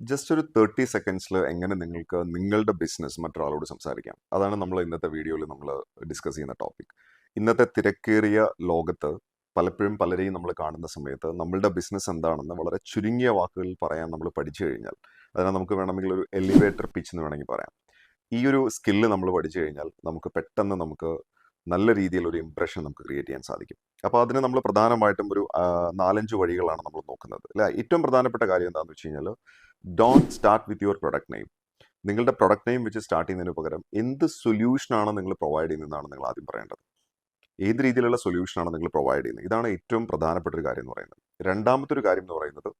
Just ഒരു thirty സെക്കൻഡ്സിൽ എങ്ങനെ നിങ്ങൾക്ക് നിങ്ങളുടെ ബിസിനസ് മറ്റൊരാളോട് സംസാരിക്കാം. അതാണ് നമ്മൾ ഇന്നത്തെ വീഡിയോയിൽ നമ്മൾ ഡിസ്കസ് ചെയ്യുന്ന ടോപ്പിക് ഇന്നത്തെ തിരക്കേറിയ ലോകത്ത് പലപ്പോഴും പലരെയും നമ്മൾ കാണുന്ന സമയത്ത് നമ്മളുടെ ബിസിനസ് എന്താണെന്ന് വളരെ ചുരുങ്ങിയ വാക്കുകളിൽ പറയാൻ നമ്മൾ പഠിച്ചു കഴിഞ്ഞാൽ അതിനെ നമുക്ക് വേണമെങ്കിൽ ഒരു എലിവേറ്റർ പിച്ച് എന്ന് വേണമെങ്കിൽ പറയാം. ഈ ഒരു സ്കില്ല് നമ്മൾ പഠിച്ചു കഴിഞ്ഞാൽ നമുക്ക് പെട്ടെന്ന് നമുക്ക് നല്ല രീതിയിൽ ഒരു ഇംപ്രഷൻ നമുക്ക് ക്രിയേറ്റ് ചെയ്യാൻ സാധിക്കും. അപ്പോൾ അതിന് നമ്മൾ പ്രധാനമായിട്ടും ഒരു നാലഞ്ച് വഴികളാണ് നമ്മൾ നോക്കുന്നത്. അല്ലെ? ഏറ്റവും പ്രധാനപ്പെട്ട കാര്യം എന്താണെന്ന് വെച്ച് കഴിഞ്ഞാൽ don't start with your product name നിങ്ങളുടെ പ്രൊഡക്റ്റ് നെയിം വെച്ച് സ്റ്റാർട്ട് ചെയ്യുന്നതിന് പകരം എന്ത് സൊല്യൂഷനാണ് നിങ്ങൾ പ്രൊവൈഡ് ചെയ്യുന്നതെന്നാണ് നിങ്ങൾ ആദ്യം പറയേണ്ടത്. ഏത് രീതിയിലുള്ള സൊല്യൂഷനാണ് നിങ്ങൾ പ്രൊവൈഡ് ചെയ്യുന്നത്? ഇതാണ് ഏറ്റവും പ്രധാനപ്പെട്ട ഒരു കാര്യം എന്ന് പറയുന്നത്. രണ്ടാമത്തെ ഒരു കാര്യം എന്ന് പറയുന്നത്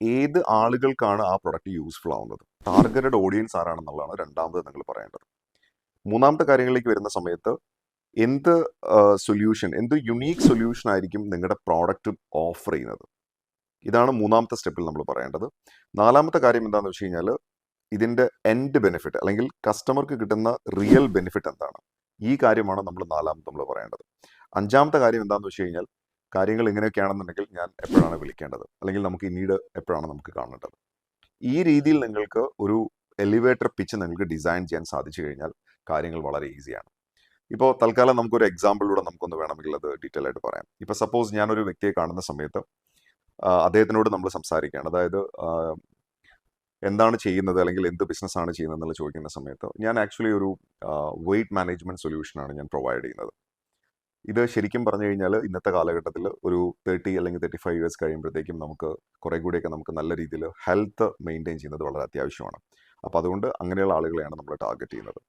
ഏത് ആളുകൾക്കാണ് ആ പ്രൊഡക്റ്റ് യൂസ്ഫുൾ ആവുന്നത്? ടാർഗറ്റഡ് ഓഡിയൻസ് ആരാണെന്നുള്ളതാണ് രണ്ടാമത് നിങ്ങൾ പറയേണ്ടത്. മൂന്നാമത്തെ കാര്യങ്ങളിലേക്ക് വരുന്ന സമയത്ത് എന്ത് സൊല്യൂഷൻ എന്ത് യുണീക്ക് സൊല്യൂഷൻ ആയിരിക്കും നിങ്ങളുടെ പ്രോഡക്റ്റ് ഓഫർ ചെയ്യുന്നത്? ഇതാണ് മൂന്നാമത്തെ സ്റ്റെപ്പിൽ നമ്മൾ പറയേണ്ടത്. നാലാമത്തെ കാര്യം എന്താണെന്ന് വെച്ച് കഴിഞ്ഞാൽ ഇതിന്റെ എൻഡ് ബെനിഫിറ്റ് അല്ലെങ്കിൽ കസ്റ്റമർക്ക് കിട്ടുന്ന റിയൽ ബെനിഫിറ്റ് എന്താണ്? ഈ കാര്യമാണ് നമ്മൾ നാലാമത്തെ നമ്മൾ പറയേണ്ടത്. അഞ്ചാമത്തെ കാര്യം എന്താണെന്ന് വെച്ച് കഴിഞ്ഞാൽ കാര്യങ്ങൾ ഇങ്ങനെയൊക്കെയാണെന്നുണ്ടെങ്കിൽ ഞാൻ എപ്പോഴാണ് വിളിക്കേണ്ടത്? അല്ലെങ്കിൽ നമുക്ക് ഇനീട് എപ്പോഴാണ് നമുക്ക് കാണേണ്ടത്? ഈ രീതിയിൽ നിങ്ങൾക്ക് ഒരു എലിവേറ്റർ പിച്ച് നിങ്ങൾക്ക് ഡിസൈൻ ചെയ്യാൻ സാധിച്ചു കഴിഞ്ഞാൽ കാര്യങ്ങൾ വളരെ ഈസിയാണ് ഇപ്പോൾ തൽക്കാലം നമുക്കൊരു എക്സാമ്പിളിലൂടെ നമുക്കൊന്ന് വേണമെങ്കിൽ അത് ഡീറ്റെയിൽ ആയിട്ട് പറയാം. ഇപ്പോൾ സപ്പോസ് ഞാനൊരു വ്യക്തിയെ കാണുന്ന സമയത്ത് അദ്ദേഹത്തിനോട് നമ്മൾ സംസാരിക്കുകയാണ്. അതായത് എന്താണ് ചെയ്യുന്നത് അല്ലെങ്കിൽ എന്ത് ബിസിനസ്സാണ് ചെയ്യുന്നത് എന്നുള്ള ചോദിക്കുന്ന സമയത്ത് ഞാൻ ആക്ച്വലി ഒരു വെയിറ്റ് മാനേജ്മെന്റ് സൊല്യൂഷനാണ് ഞാൻ പ്രൊവൈഡ് ചെയ്യുന്നത്. ഇത് ശരിക്കും പറഞ്ഞു കഴിഞ്ഞാൽ ഇന്നത്തെ കാലഘട്ടത്തിൽ ഒരു തേർട്ടി അല്ലെങ്കിൽ തേർട്ടി ഫൈവ് ഇയേഴ്സ് കഴിയുമ്പോഴത്തേക്കും നമുക്ക് കുറേ കൂടിയൊക്കെ നമുക്ക് നല്ല രീതിയിൽ ഹെൽത്ത് മെയിന്റെയിൻ ചെയ്യുന്നത് വളരെ അത്യാവശ്യമാണ്. അപ്പോൾ അതുകൊണ്ട് അങ്ങനെയുള്ള ആളുകളെയാണ് നമ്മൾ ടാർഗറ്റ് ചെയ്യുന്നത്.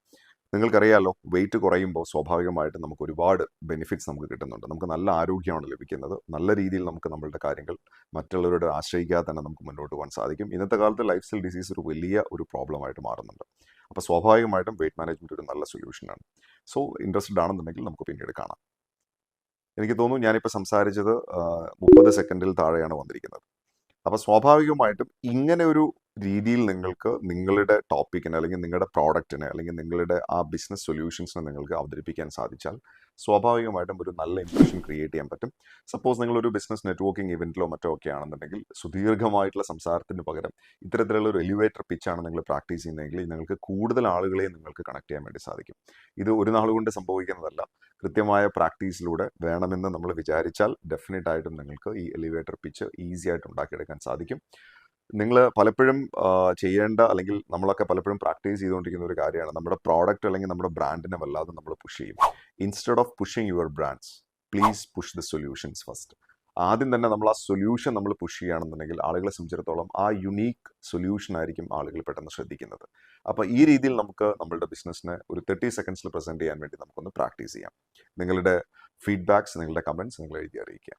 നിങ്ങൾക്കറിയാലോ വെയിറ്റ് കുറയുമ്പോൾ സ്വാഭാവികമായിട്ട് നമുക്ക് ഒരുപാട് ബെനിഫിറ്റ്സ് നമുക്ക് കിട്ടുന്നുണ്ട്. നമുക്ക് നല്ല ആരോഗ്യമാണ് ലഭിക്കുന്നത്. നല്ല രീതിയിൽ നമുക്ക് നമ്മളുടെ കാര്യങ്ങൾ മറ്റുള്ളവരുടെ ആശ്രയിക്കാതെ തന്നെ നമുക്ക് മുന്നോട്ട് പോകാൻ സാധിക്കും. ഇന്നത്തെ കാലത്ത് ലൈഫ് സ്റ്റൈൽ ഡിസീസ് ഒരു വലിയ ഒരു പ്രോബ്ലം ആയിട്ട് മാറുന്നുണ്ട്. അപ്പോൾ സ്വാഭാവികമായിട്ടും വെയിറ്റ് മാനേജ്മെന്റ് ഒരു നല്ല സൊല്യൂഷനാണ് സോ ഇൻട്രസ്റ്റഡ് ആണെന്നുണ്ടെങ്കിൽ നമുക്ക് പിന്നീട് കാണാം. എനിക്ക് തോന്നുന്നു ഞാനിപ്പോൾ സംസാരിച്ചത് മുപ്പത് സെക്കൻഡിൽ താഴെയാണ് വന്നിരിക്കുന്നത്. അപ്പോൾ സ്വാഭാവികമായിട്ടും ഇങ്ങനെ ഒരു രീതിയിൽ നിങ്ങൾക്ക് നിങ്ങളുടെ ടോപ്പിക്കിനെ അല്ലെങ്കിൽ നിങ്ങളുടെ പ്രോഡക്റ്റിനെ അല്ലെങ്കിൽ നിങ്ങളുടെ ആ ബിസിനസ് സൊല്യൂഷൻസിനെ നിങ്ങൾക്ക് അവതരിപ്പിക്കാൻ സാധിച്ചാൽ സ്വാഭാവികമായിട്ടും ഒരു നല്ല ഇംപ്രഷൻ ക്രിയേറ്റ് ചെയ്യാൻ പറ്റും. സപ്പോസ് നിങ്ങളൊരു ബിസിനസ് നെറ്റ്വർക്കിംഗ് ഇവന്റിലോ മറ്റോ ഒക്കെ ആണെന്നുണ്ടെങ്കിൽ സുദീർഘമായിട്ടുള്ള സംസാരത്തിന് പകരം ഇത്തരത്തിലുള്ള ഒരു എലിവേറ്റർ പിച്ചാണ് നിങ്ങൾ പ്രാക്ടീസ് ചെയ്യുന്നതെങ്കിൽ നിങ്ങൾക്ക് കൂടുതൽ ആളുകളെ നിങ്ങൾക്ക് കണക്ട് ചെയ്യാൻ വേണ്ടി സാധിക്കും. ഇത് ഒരു നാൾ കൊണ്ട് സംഭവിക്കുന്നതല്ല. കൃത്യമായ പ്രാക്ടീസിലൂടെ വേണമെന്ന് നമ്മൾ വിചാരിച്ചാൽ ഡെഫിനറ്റ് ആയിട്ടും നിങ്ങൾക്ക് ഈ എലിവേറ്റർ പിച്ച് ഈസി ആയിട്ട് ഉണ്ടാക്കിയെടുക്കാൻ സാധിക്കും. നിങ്ങൾ പലപ്പോഴും ചെയ്യേണ്ട അല്ലെങ്കിൽ നമ്മളൊക്കെ പലപ്പോഴും പ്രാക്ടീസ് ചെയ്തുകൊണ്ടിരിക്കുന്ന ഒരു കാര്യമാണ്. നമ്മുടെ പ്രോഡക്റ്റ് അല്ലെങ്കിൽ നമ്മുടെ ബ്രാൻഡിനെ വല്ലാതെ നമ്മൾ പുഷ് ചെയ്യും. Instead of pushing your brands please push the solutions first ആദ്യം തന്നെ നമ്മൾ ആ സൊല്യൂഷൻ നമ്മൾ പുഷ് ചെയ്യുകയാണെന്നുണ്ടെങ്കിൽ ആളുകളെ സംബന്ധിച്ചിടത്തോളം ആ യുണീക്ക് സൊല്യൂഷൻ ആയിരിക്കും ആളുകൾ പെട്ടെന്ന് ശ്രദ്ധിക്കുന്നത്. അപ്പോൾ ഈ രീതിയിൽ നമുക്ക് നമ്മളുടെ ബിസിനസ്സിനെ ഒരു തേർട്ടി സെക്കൻഡ്സിൽ പ്രസന്റ് ചെയ്യാൻ വേണ്ടി നമുക്കൊന്ന് പ്രാക്ടീസ് ചെയ്യാം. നിങ്ങളുടെ ഫീഡ്ബാക്സ് നിങ്ങളുടെ കമന്റ്സ് നിങ്ങൾ എഴുതി അറിയിക്കുക.